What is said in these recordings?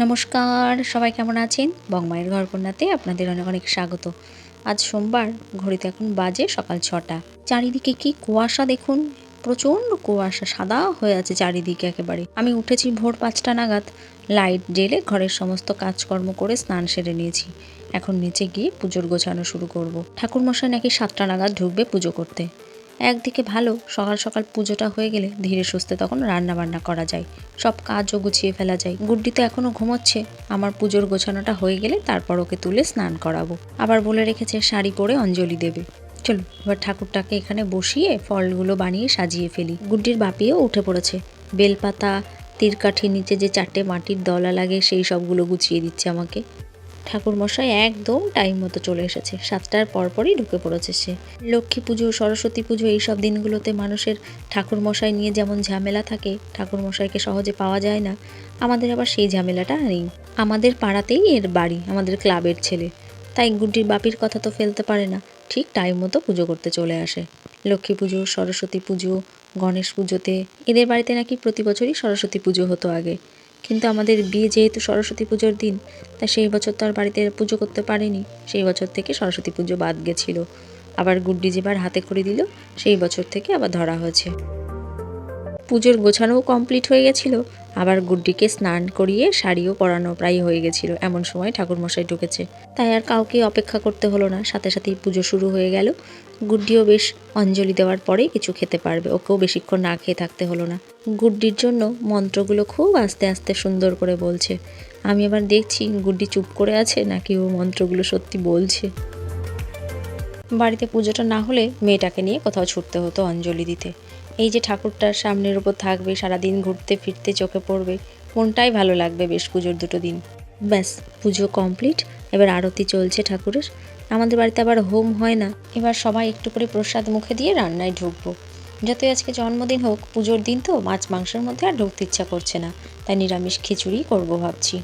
নমস্কার, সবাই কেমন আছেন? বংমায়ের ঘরকন্যাতে আপনাদের অনেক অনেক স্বাগত। আজ সোমবার, ঘড়িতে এখন বাজে সকাল ছটা। চারিদিকে কি কুয়াশা দেখুন? প্রচণ্ড কুয়াশা, সাদা হয়ে আছে চারিদিকে একেবারে। আমি উঠেছি ভোর পাঁচটা নাগাদ। লাইট জেলে ঘরের সমস্ত কাজকর্ম করে স্নান সেরে নিয়েছি। এখন নিচে গিয়ে পুজোর গোছানো শুরু করব। ঠাকুরমশাই নাকি সাতটা নাগাদ ঢুকবে পুজো করতে। একদিকে ভালো, সকাল সকাল পুজোটা হয়ে গেলে ধীরে সুস্থে তখন রান্না বান্না করা যায়। সব কাজও গুছিয়ে ফেলা যায়। গুড্ডি তো এখনও ঘুমোচ্ছে। আমার পুজোর গোছানোটা হয়ে গেলে তারপর ওকে তুলে স্নান করাবো। আবার বলে রেখেছে শাড়ি পরে অঞ্জলি দেবে। চলো, এবার ঠাকুরটাকে এখানে বসিয়ে ফলগুলো বানিয়ে সাজিয়ে ফেলি। গুড্ডির বাপিও উঠে পড়েছে। বেলপাতা তীরকাঠির নিচে যে চারটে মাটির দলা লাগে সেই সবগুলো গুছিয়ে দিচ্ছে আমাকে। ঠাকুরমশাই একদম টাইম মতো চলে এসেছে। সাতটার পরপরই ঢুকে পড়েছে সে। লক্ষ্মী পুজো, সরস্বতী পুজো এইসব দিনগুলোতে মানুষের ঠাকুরমশাই নিয়ে যেমন ঝামেলা থাকে, ঠাকুরমশাইকে সহজে পাওয়া যায় না। আমাদের আবার সেই ঝামেলাটা নেই। আমাদের পাড়াতেই এর বাড়ি, আমাদের ক্লাবের ছেলে। তাই গুড্ডির বাপির কথা তো ফেলতে পারে না। ঠিক টাইম মতো পুজো করতে চলে আসে। লক্ষ্মী পুজো, সরস্বতী পুজো, গণেশ পুজোতে এদের বাড়িতে নাকি প্রতি বছরই সরস্বতী পুজো হতো আগে। কিন্তু আমাদের বিয়ে যেহেতু সরস্বতী পুজোর দিন, তা সেই বছর তো আর বাড়িতে পুজো করতে পারিনি। সেই বছর থেকে সরস্বতী পুজো বাদ গেছিল। আবার গুড্ডি যেবার হাতে করে দিল, সেই বছর থেকে আবার ধরা হয়েছে। পুজোর গোছানোও কমপ্লিট হয়ে গেছিল। আবার গুড্ডিকে স্নান করিয়ে শাড়িও পরানো প্রায় হয়ে গেছিল, এমন সময় ঠাকুরমশাই ঢুকেছে। তাই আর কাউকে অপেক্ষা করতে হলো না। সাথে সাথেই পুজো শুরু হয়ে গেল। গুড্ডিও বেশ অঞ্জলি দেওয়ার পরেই কিছু খেতে পারবে। ওকেও বেশিক্ষণ না খেয়ে থাকতে হলো না। গুড্ডির জন্য মন্ত্রগুলো খুব আস্তে আস্তে সুন্দর করে বলছে। আমি আবার দেখছি গুড্ডি চুপ করে আছে নাকি ও মন্ত্রগুলো সত্যি বলছে। বাড়িতে পুজোটা না হলে মেয়েটাকে নিয়ে কোথাও ছুটতে হতো অঞ্জলি দিতে। এই যে ঠাকুরটার সামনের ওপর থাকবে, সারাদিন ঘুরতে ফিরতে চোখে পড়বে কোনটাই ভালো লাগবে বেশ পুজোর দুটো দিন। ব্যাস, পুজো কমপ্লিট। এবার আরতি চলছে ঠাকুরের। আমাদের বাড়িতে আবার হোম হয় না। এবার সবাই একটু করে প্রসাদ মুখে দিয়ে রান্নায় ঢুকবো। যতই আজকে জন্মদিন হোক, পুজোর দিন তো মাছ মাংসের মধ্যে আর ঢুকতে ইচ্ছা করছে না। তাই নিরামিষ খিচুড়ি করব ভাবছি।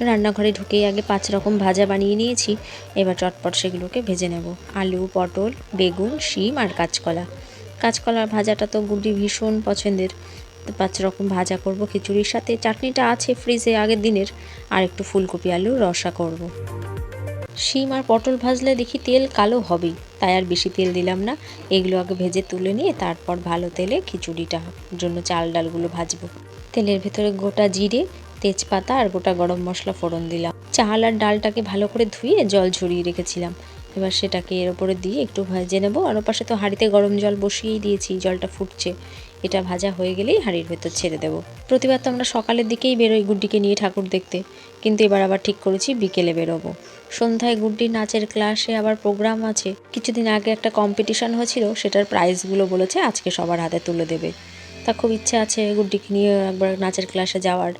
রান্নাঘরে ঢুকেই আগে পাঁচ রকম ভাজা বানিয়ে নিয়েছি। এবার চটপট সেগুলোকে ভেজে নেব। আলু, পটল, বেগুন, শিম আর কাঁচকলা। কাঁচকলার ভাজাটা তো গুড্ডি ভীষণ পছন্দের। পাঁচ রকম ভাজা করব, খিচুড়ির সাথে। চাটনিটা আছে ফ্রিজে, আগের দিনের। আর একটু ফুলকপি আলুর রসা করব। শিম আর পটল ভাজলে দেখি তেল কালো হবেই, তাই আর বেশি তেল দিলাম না। এগুলো আগে ভেজে তুলে নিয়ে তারপর ভালো তেলে খিচুড়িটা, জন্য চাল ডালগুলো ভাজবো। তেলের ভেতরে গোটা জিরে, তেজপাতা আর গোটা গরম মশলা ফোড়ন দিলাম। চাল আর ডালটাকে ভালো করে ধুয়ে জল ঝরিয়ে রেখেছিলাম। এবার সেটাকে এর ওপরে দিয়ে একটু ভেজে নেব। আর পাশে তো হাঁড়িতে গরম জল বসিয়েই দিয়েছি, জলটা ফুটছে। এটা ভাজা হয়ে গেলেই হাঁড়ির ভেতর ছেড়ে দেবো। প্রতিবার তো আমরা সকালের দিকেই বেরোই গুড্ডিকে নিয়ে ঠাকুর দেখতে, কিন্তু এবার আবার ঠিক করেছি বিকেলে বেরোবো। সন্ধ্যায় গুড্ডির নাচের ক্লাসে আবার প্রোগ্রাম আছে, কিছুদিন আগে একটা কম্পিটিশন হয়েছিল, সেটার প্রাইজগুলো বলেছে, আজকে সবার হাতে তুলে দেবে। তা খুব ইচ্ছা আছে গুড্ডিকে নিয়ে একবার নাচের ক্লাসে যাওয়ার।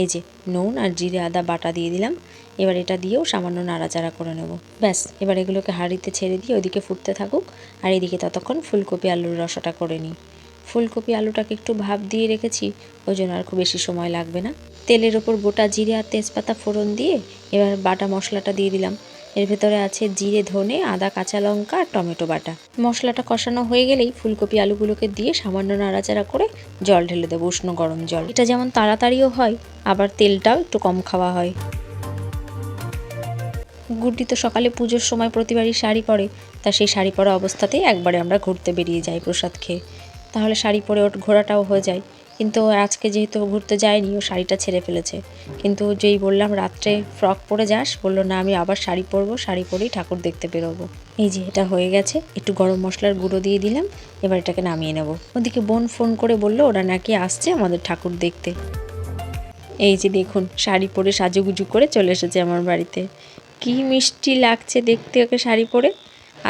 এই যে নুন আর জিরে আদা বাটা দিয়ে দিলাম, এবার এটা দিয়েও সামান্য নাড়াচাড়া করে নেব। ব্যাস, এবার এগুলোকে হাঁড়িতে ছেড়ে দিয়ে ওদিকে ফুটতে থাকুক, আর এদিকে ততক্ষণ ফুলকপি আলুর রসাটা করে নিই। ফুলকপি আলুটাকে একটু ভাপ দিয়ে রেখেছি ওই জন্য আর খুব বেশি সময় লাগবে না। তেলের ওপর গোটা জিরে আর তেজপাতা ফোড়ন দিয়ে এবার বাটা মশলাটা দিয়ে দিলাম। এর ভেতরে আছে জিরে, ধনে, আদা, কাঁচা লঙ্কা আর টমেটো বাটা। মশলাটা কষানো হয়ে গেলেই ফুলকপি আলুগুলোকে দিয়ে সামান্য নাড়াচাড়া করে জল ঢেলে দেবো উষ্ণ গরম জল। এটা যেমন তাড়াতাড়িও হয়, আবার তেলটাও একটু কম খাওয়া হয়। গুড্ডি তো সকালে পুজোর সময় প্রতিবারই শাড়ি পরে, তা সেই শাড়ি পরা অবস্থাতেই একবারে আমরা ঘুরতে বেরিয়ে যাই প্রসাদ খেয়ে। তাহলে শাড়ি পরে ওর ঘোরাটাও হয়ে যায়। কিন্তু আজকে যেহেতু ঘুরতে যায়নি, ও শাড়িটা ছেড়ে ফেলেছে। কিন্তু যেই বললাম, রাত্রে ফ্রক পরে যাস, বলল, না, আমি আবার শাড়ি পরবো, শাড়ি পরেই ঠাকুর দেখতে বেরোবো। এই যে, এটা হয়ে গেছে। একটু গরম মশলার গুঁড়ো দিয়ে দিলাম, এবার এটাকে নামিয়ে নেব। ওদিকে বোন ফোন করে বলল, ওরা নাকি আসছে আমাদের ঠাকুর দেখতে। এই যে, দেখুন, শাড়ি পরে সাজুগুজু করে চলে এসেছে আমার বাড়িতে। কি মিষ্টি লাগছে দেখতে ওকে শাড়ি পরে।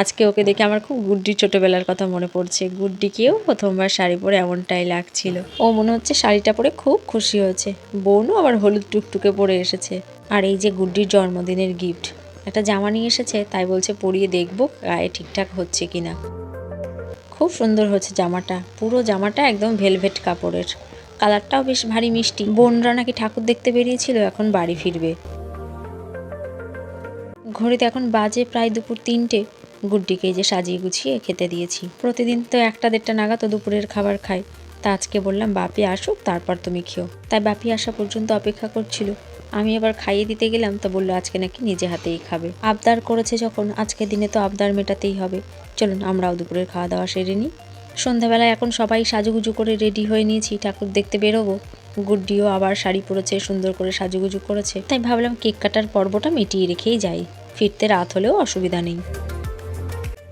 আজকে ওকে দেখে আমার খুব গুড্ডি ছোটোবেলার কথা মনে পড়ছে। গুড্ডিকেও প্রথমবার শাড়ি পরে এমনটাই লাগছিল। ও মনে হচ্ছে শাড়িটা পরে খুব খুশি হয়েছে। বোনও আবার হলুদ টুকটুকে পরে এসেছে। আর এই যে গুড্ডির জন্মদিনের গিফট একটা জামা নিয়ে এসেছে, তাই বলছে পরিয়ে দেখব গায়ে ঠিকঠাক হচ্ছে কি না খুব সুন্দর হচ্ছে জামাটা। পুরো জামাটা একদম ভেলভেট কাপড়ের। কালারটাও বেশ ভারী মিষ্টি। বোনরা নাকি ঠাকুর দেখতে বেরিয়েছিল, এখন বাড়ি ফিরবে। ঘড়িতে এখন বাজে প্রায় দুপুর তিনটে। গুড্ডিকে যে সাজিয়ে গুছিয়ে খেতে দিয়েছি। প্রতিদিন তো একটা দেড়টা নাগাদ তো দুপুরের খাবার খাই তা আজকে বললাম, বাপি আসুক, তারপর তুমি খেও। তাই বাপি আসা পর্যন্ত অপেক্ষা করছিল। আমি আবার খাইয়ে দিতে গেলাম, তো বলল, আজকে নাকি নিজে হাতেই খাবে। আবদার করেছে যখন, আজকে দিনে তো আবদার মেটাতেই হবে। চলুন, আমরাও দুপুরের খাওয়া দাওয়া সেরে নিই। সন্ধ্যাবেলায় এখন সবাই সাজুগুজু করে রেডি হয়ে নিয়েছি, ঠাকুর দেখতে বেরোবো। গুড্ডিও আবার শাড়ি পরেছে, সুন্দর করে সাজুগুজু করেছে। তাই ভাবলাম, কেক কাটার পর্বটা মিটিয়ে রেখেই যাই। ফিরতে রাত হলেও অসুবিধা নেই।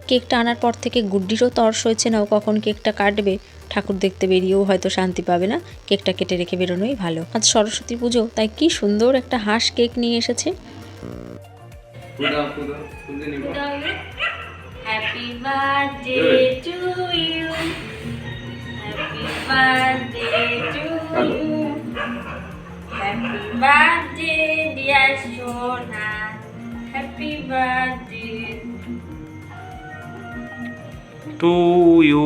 কেকটা আনার পর থেকে গুড্ডিরও তর্স হয়েছে না ও কখন কেকটা কাটবে? ঠাকুর দেখতে বেরিয়েও হয়তো শান্তি পাবে না। কেকটা কেটে রেখে বেরোনোই ভালো। আজ সরস্বতী পুজো তাই কি সুন্দর একটা হাঁস কেক নিয়ে এসেছে। ফুল দাও ফুল দাও ফুল দিয়ে নিবো happy birthday to you happy birthday to to you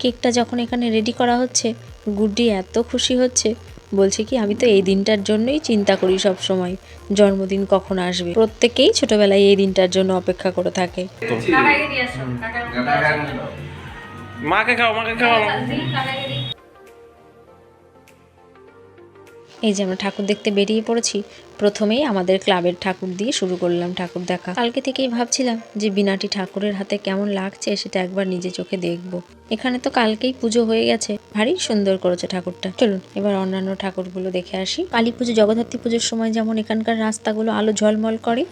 কেকটা যখন এখানে রেডি করা হচ্ছে গুড্ডি এত খুশি হচ্ছে। বলছে কি আমি তো এই দিনটার জন্যই চিন্তা করি সব সময় জন্মদিন কখন আসবে? প্রত্যেকেই ছোটবেলায় এই দিনটার জন্য অপেক্ষা করে থাকে। মাকে খাও মাকে খাও। এই যে আমরা ঠাকুর দেখতে বেরিয়ে পড়েছি, প্রথমেই আমাদের ক্লাবের ঠাকুর দিয়ে শুরু করলাম ঠাকুর দেখা। কালকে থেকেই ভাবছিলাম যে বিনাটি ঠাকুরের হাতে কেমন লাগছে সেটা একবার নিজে চোখে দেখব। এখানে তো কালকেই পুজো হয়ে গেছে, ভারী সুন্দর করেছে ঠাকুরটা। চলুন, এবার অন্যান্য ঠাকুরগুলো দেখে আসি। কালী পুজো, জগদ্ধাত্রী পুজোর সময় যেমন এখানকার রাস্তাগুলো আলো ঝলমল করে,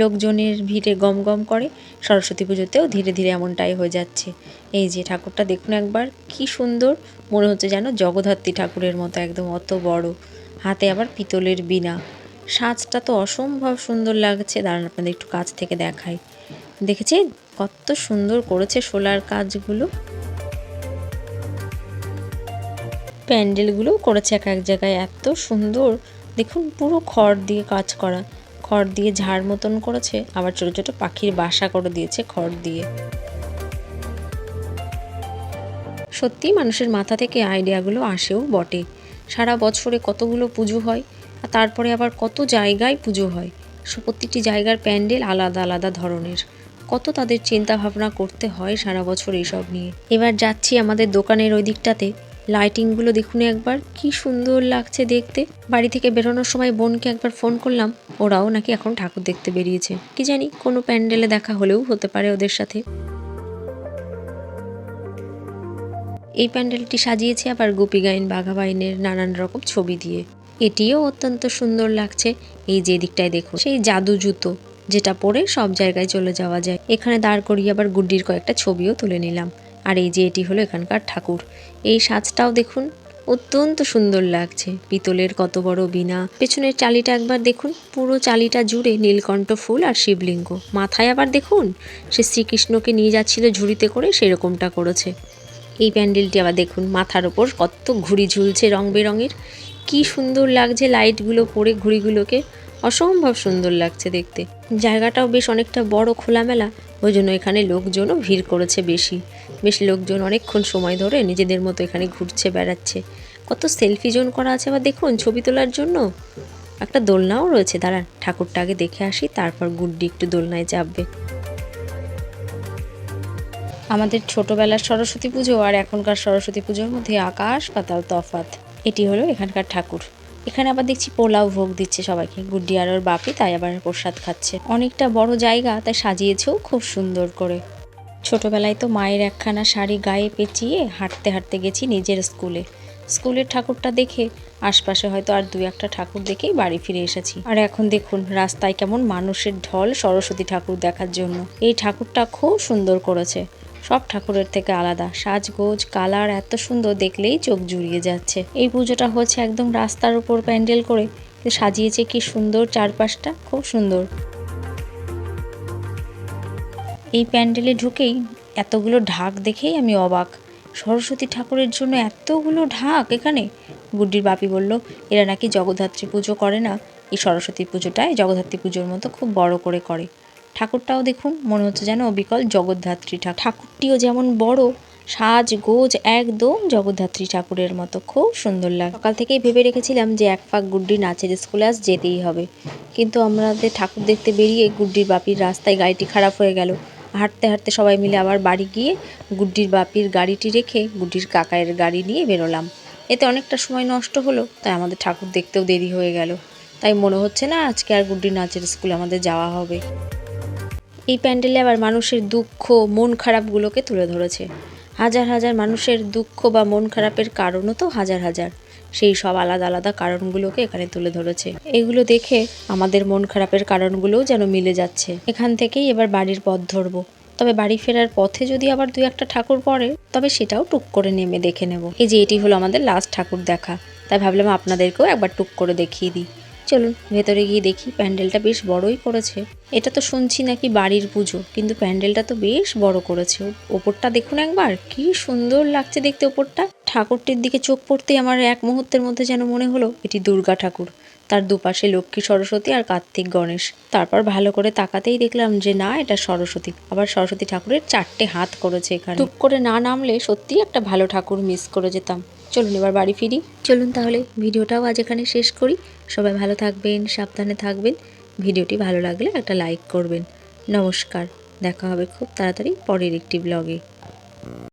লোকজনের ভিড়ে গম গম করে, সরস্বতী পুজোতেও ধীরে ধীরে এমনটাই হয়ে যাচ্ছে। এই যে ঠাকুরটা দেখুন একবার, কি সুন্দর, মনে হচ্ছে যেন জগদ্ধাত্রী ঠাকুরের মতো একদম অত বড়। হাতে আবার পিতলের বিনা সাজটা তো অসম্ভব সুন্দর লাগছে। দাঁড়ান, আপনাদের একটু কাছ থেকে দেখাই। দেখেছেন কত সুন্দর করেছে সোলার কাজগুলো। প্যান্ডেলগুলোও করেছে এক এক জায়গায়। এত সুন্দর। দেখুন, পুরো খড় দিয়ে কাজ করা। খড় দিয়ে ঝাড় মতন করেছে। আবার ছোটো ছোটো পাখির বাসা করে দিয়েছে খড় দিয়ে। সত্যি মানুষের মাথা থেকে আইডিয়াগুলো আসেও বটে। সারা বছরে কতগুলো পুজো হয় আর তারপরে আবার কত জায়গায় পুজো হয়। প্রতিটি জায়গার প্যান্ডেল আলাদা আলাদা ধরনের। কত তাদের চিন্তা ভাবনা করতে হয় সারা বছর এইসব নিয়ে। এবার যাচ্ছি আমাদের দোকানের ওই দিকটাতে। লাইটিংগুলো দেখুন একবার, কি সুন্দর লাগছে দেখতে। বাড়ি থেকে বেরোনোর সময় বোনকে একবার ফোন করলাম। ওরাও নাকি এখন ঠাকুর দেখতে বেরিয়েছে। কি জানি কোনো প্যান্ডেলে দেখা হলেও হতে পারে ওদের সাথে। এই প্যান্ডেলটি সাজিয়েছে আবার গোপী গাইন, বাঘা বাইনের নানান রকম ছবি দিয়ে। এটিও অত্যন্ত সুন্দর লাগছে। এই যে দিকটায় দেখুন সেই জাদু জুতো, যেটা পরে সব জায়গায় চলে যাওয়া যায়। এখানে দাঁড় করিয়ে আবার গুড্ডির কয়েকটা ছবিও তুলে নিলাম। আর এই যে এটি হলো এখানকার ঠাকুর। এই সাজটাও দেখুন, অত্যন্ত সুন্দর লাগছে। পিতলের কত বড় বিনা পেছনের চালিটা একবার দেখুন, পুরো চালিটা জুড়ে নীলকণ্ঠ ফুল আর শিবলিঙ্গ। মাথায় আবার দেখুন, সে শ্রীকৃষ্ণকে নিয়ে যাচ্ছিল ঝুড়িতে করে সেরকমটা করেছে। এই প্যান্ডেলটি আবার দেখুন, মাথার ওপর কত ঘুড়ি ঝুলছে রং বেরঙের। কি সুন্দর লাগছে লাইটগুলো পরে ঘুড়িগুলোকে। অসম্ভব সুন্দর লাগছে দেখতে। জায়গাটাও বেশ অনেকটা বড় খোলামেলা ওই জন্য এখানে লোকজনও ভিড় করেছে বেশি। বেশ লোকজন অনেকক্ষণ সময় ধরে নিজেদের মতো এখানে ঘুরছে, বেড়াচ্ছে। কত সেলফি জোন করা আছে আবার দেখুন ছবি তোলার জন্য। একটা দোলনাও রয়েছে, দাঁড়ান ঠাকুরটা আগে দেখে আসি, তারপর গুড্ডি একটু দোলনায় চাপবে। আমাদের ছোটবেলার সরস্বতী পুজো আর এখনকার সরস্বতী পুজোর মধ্যে আকাশ, পাতাল তফাত এটি হলো এখানকার ঠাকুর। এখানে আবার দেখছি পোলাও ভোগ দিচ্ছে সবাইকে। গুড্ডি আর ওর বাপি তাই আবার প্রসাদ খাচ্ছে। অনেকটা বড় জায়গা, তাই সাজিয়েছেও খুব সুন্দর করে। ছোটবেলায় তো মায়ের একখানা শাড়ি গায়ে পেঁচিয়ে হাঁটতে হাঁটতে গেছি নিজের স্কুলে। স্কুলের ঠাকুরটা দেখে আশপাশে হয়তো আর দু একটা ঠাকুর দেখেই বাড়ি ফিরে এসেছি। আর এখন দেখুন, রাস্তায় কেমন মানুষের ঢল সরস্বতী ঠাকুর দেখার জন্য। এই ঠাকুরটা খুব সুন্দর করেছে। সব ঠাকুরের থেকে আলাদা। সাজগোজ, কালার এত সুন্দর দেখলেই চোখ জুড়িয়ে যাচ্ছে। এই পুজোটা হচ্ছে একদম রাস্তার উপর প্যান্ডেল করে। সাজিয়েছে কি সুন্দর চারপাশটা, খুব সুন্দর। এই প্যান্ডেলে ঢুকেই এতগুলো ঢাক দেখেই আমি অবাক। সরস্বতী ঠাকুরের জন্য এতগুলো ঢাক এখানে? গুড্ডির বাপি বলল, এরা নাকি জগদ্ধাত্রী পুজো করে না? এই সরস্বতী পুজোটায় জগদ্ধাত্রী পুজোর মতো খুব বড় করে করে। ঠাকুরটাও দেখুন, মনে হচ্ছে যেন অবিকল জগদ্ধাত্রী ঠাকুর। ঠাকুরটিও যেমন বড় সাজ গোজ একদম জগদ্ধাত্রী ঠাকুরের মতো। খুব সুন্দর লাগে সকাল থেকেই ভেবে রেখেছিলাম যে এক পাক গুড্ডি নাচের স্কুলে আজ যেতেই হবে। কিন্তু আমাদের ঠাকুর দেখতে বেরিয়ে গুড্ডির বাপির রাস্তায় গাড়িটি খারাপ হয়ে গেল। হাঁটতে হাঁটতে সবাই মিলে আবার বাড়ি গিয়ে গুড্ডির বাপির গাড়িটি রেখে গুড্ডির কাকায়ের গাড়ি নিয়ে বেরোলাম। এতে অনেকটা সময় নষ্ট হলো, তাই আমাদের ঠাকুর দেখতেও দেরি হয়ে গেল। তাই মনে হচ্ছে না আজকে আর গুড্ডি নাচের স্কুলে আমাদের যাওয়া হবে। এই প্যান্ডেলে আবার মানুষের দুঃখ, মন খারাপগুলোকে তুলে ধরেছে। হাজার হাজার মানুষের দুঃখ বা মন খারাপের কারণও তো হাজার হাজার। সেই সব আলাদা আলাদা কারণগুলোকে এখানে তুলে ধরেছে। এগুলো দেখে আমাদের মন খারাপের কারণগুলোও যেন মিলে যাচ্ছে। এখান থেকেই এবার বাড়ির পথ ধরবো। তবে বাড়ি ফেরার পথে যদি আবার দুই একটা ঠাকুর পড়ে, তবে সেটাও টুক করে নেমে দেখে নেব। এই যে এটি হলো আমাদের লাস্ট ঠাকুর দেখা। তাই ভাবলাম আপনাদেরকেও একবার টুক করে দেখিয়ে দিই। চলুন, ভেতরে গিয়ে দেখি প্যান্ডেলটা বেশ বড়ই করেছে। এটা তো শুনছি নাকি বাড়ির পুজো, কিন্তু প্যান্ডেলটা তো বেশ বড় করেছে। ওপরটা দেখুন একবার, কি সুন্দর লাগছে দেখতে ওপরটা। ঠাকুরটির দিকে চোখ পড়তেই আমার এক মুহূর্তের মধ্যে যেন মনে হলো, এটি দুর্গা ঠাকুর। তার দুপাশে লক্ষ্মী, সরস্বতী আর কার্তিক গণেশ। তারপর ভালো করে তাকাতেই দেখলাম যে না, এটা সরস্বতী। আবার সরস্বতী ঠাকুরের চারটে হাত করেছে এখানে। টুক করে না নামলে সত্যি একটা ভালো ঠাকুর মিস করে যেতাম। চলুন এবার বাড়ি ফিরি। চলুন তাহলে ভিডিওটাও আজ এখানে শেষ করি। সবাই ভালো থাকবেন, সাবধানে থাকবেন। ভিডিওটি ভালো লাগলে একটা লাইক করবেন। নমস্কার, দেখা হবে খুব তাড়াতাড়ি পরের একটি ব্লগে